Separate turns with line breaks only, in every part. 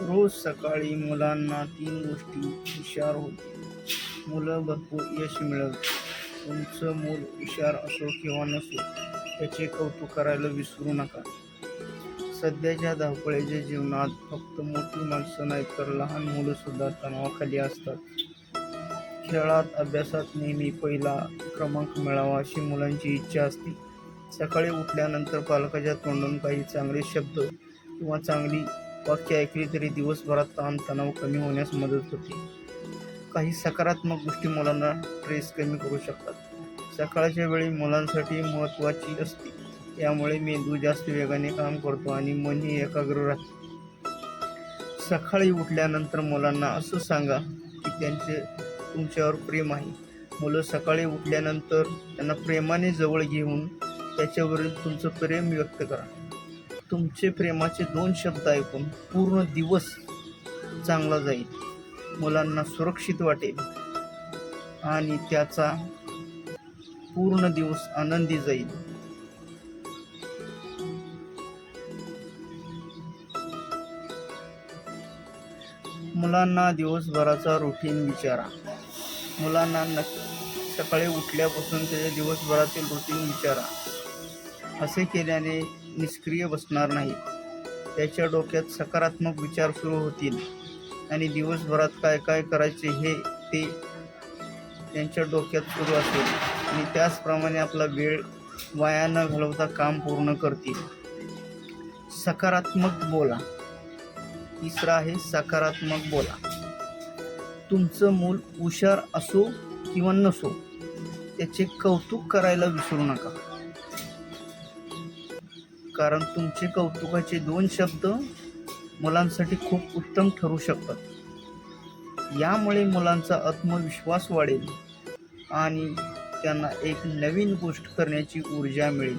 रोज सकाळी मुलांना तीन गोष्टी हुशार होते. मुलं भरपूर यश मिळवते. तुमचं मूल हुशार असो किंवा नसो त्याचे कौतुक करायला विसरू नका. सध्याच्या धावपळीच्या जीवनात फक्त मोठी माणसं नाही तर लहान मुलंसुद्धा तणावाखाली असतात. खेळात अभ्यासात नेहमी पहिला क्रमांक मिळावा अशी मुलांची इच्छा असते. सकाळी उठल्यानंतर पालकाच्या तोंडून काही चांगले शब्द किंवा चांगली वाक्य ऐकली तरी दिवसभरात ताणतणाव कमी होण्यास मदत होते. काही सकारात्मक गोष्टी मुलांना स्ट्रेस कमी करू शकतात. सकाळच्या वेळी मुलांसाठी महत्त्वाची असते. यामुळे मेंदू जास्त वेगाने काम करतो आणि मनही एकाग्र राहते. सकाळी उठल्यानंतर मुलांना असं सांगा की त्यांचे तुमच्यावर प्रेम आहे. मुलं सकाळी उठल्यानंतर त्यांना प्रेमाने जवळ घेऊन त्याच्यावरील तुमचं प्रेम व्यक्त करा. तुमचे प्रेमाचे दोन शब्द ऐकून पूर्ण दिवस चांगला जाईल. मुलांना सुरक्षित वाटेल. आणि त्याचा पूर्ण दिवस आनंदी जाईल. मुलांना दिवसभराचा रुटीन विचारा. मुलांना नक्की सकाळी उठल्यापासून त्याच्या दिवसभरातील रुटीन विचारा. असे केल्याने निष्क्रिय बसणार नाही. त्याच्या डोक्यात सकारात्मक विचार सुरू होतील. आणि दिवसभरात काय काय करायचे हे ते त्यांच्या डोक्यात सुरू असेल. आणि त्याचप्रमाणे आपला वेळ वाया न घालवता काम पूर्ण करतील. सकारात्मक बोला. तिसरा आहे सकारात्मक बोला. तुमचं मूल हुशार असो किंवा नसो त्याचे कौतुक करायला विसरू नका. कारण तुमचे कौतुकाचे दोन शब्द मुलांसाठी खूप उत्तम ठरू शकतात. यामुळे मुलांचा आत्मविश्वास वाढेल आणि त्यांना एक नवीन गोष्ट करण्याची ऊर्जा मिळेल.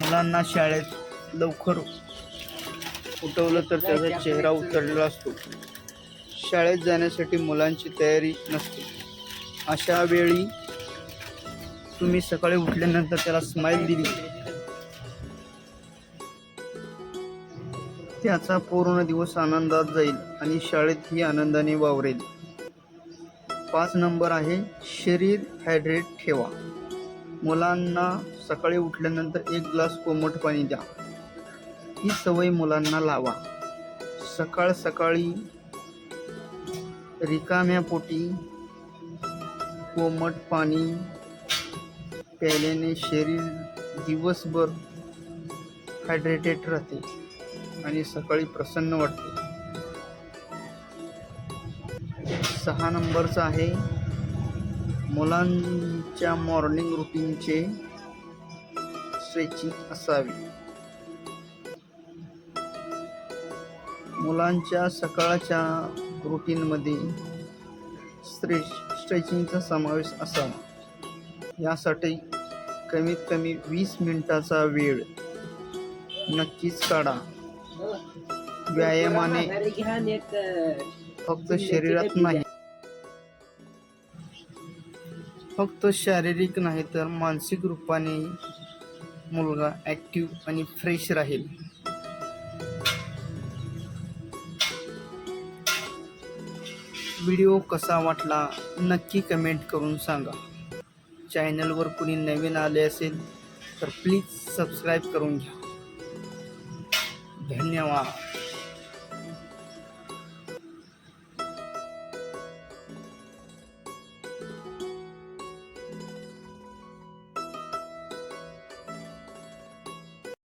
मुलांना शाळेत लवकर उठवलं तर त्याचा चेहरा उतरलेला असतो. शाळेत जाण्यासाठी मुलांची तयारी नसते. अशा वेळी तुम्ही सकाळी उठल्यानंतर त्याला स्माईल दिली. त्याचा पूर्ण दिवस आनंदात जाईल आणि शाळेतही आनंदाने वावरेल. पाच नंबर आहे शरीर हायड्रेट ठेवा. मुलांना सकाळी उठल्यानंतर एक ग्लास कोमट पाणी द्या. ही सवय मुलांना लावा. सकाळ सकाळी रिकाम्या पोटी कोमट पाणी प्यायल्याने शरीर दिवसभर हायड्रेटेड राहते आणि सकाळी प्रसन्न वाटते. सहा नंबरचा आहे मुलांच्या मॉर्निंग रुटीनचे स्ट्रेचिंग असावी. मुलांच्या सकाळच्या रुटीनमध्ये स्ट्रे स्ट्रेचिंगचा समावेश असावा. यासाठी कमीत कमी वीस मिनिटाचा वेळ नक्कीच काढा. व्यायामाने फक्त शरीरात नाही फक्त शारीरिक नाही तर मानसिक रूपाने मुलगा ॲक्टिव्ह आणि फ्रेश राहील. व्हिडिओ कसा वाटला नक्की कमेंट करून सांगा. चॅनलवर कुणी नवीन आले असेल तर प्लीज सबस्क्राईब करून घ्या. धन्यवाद.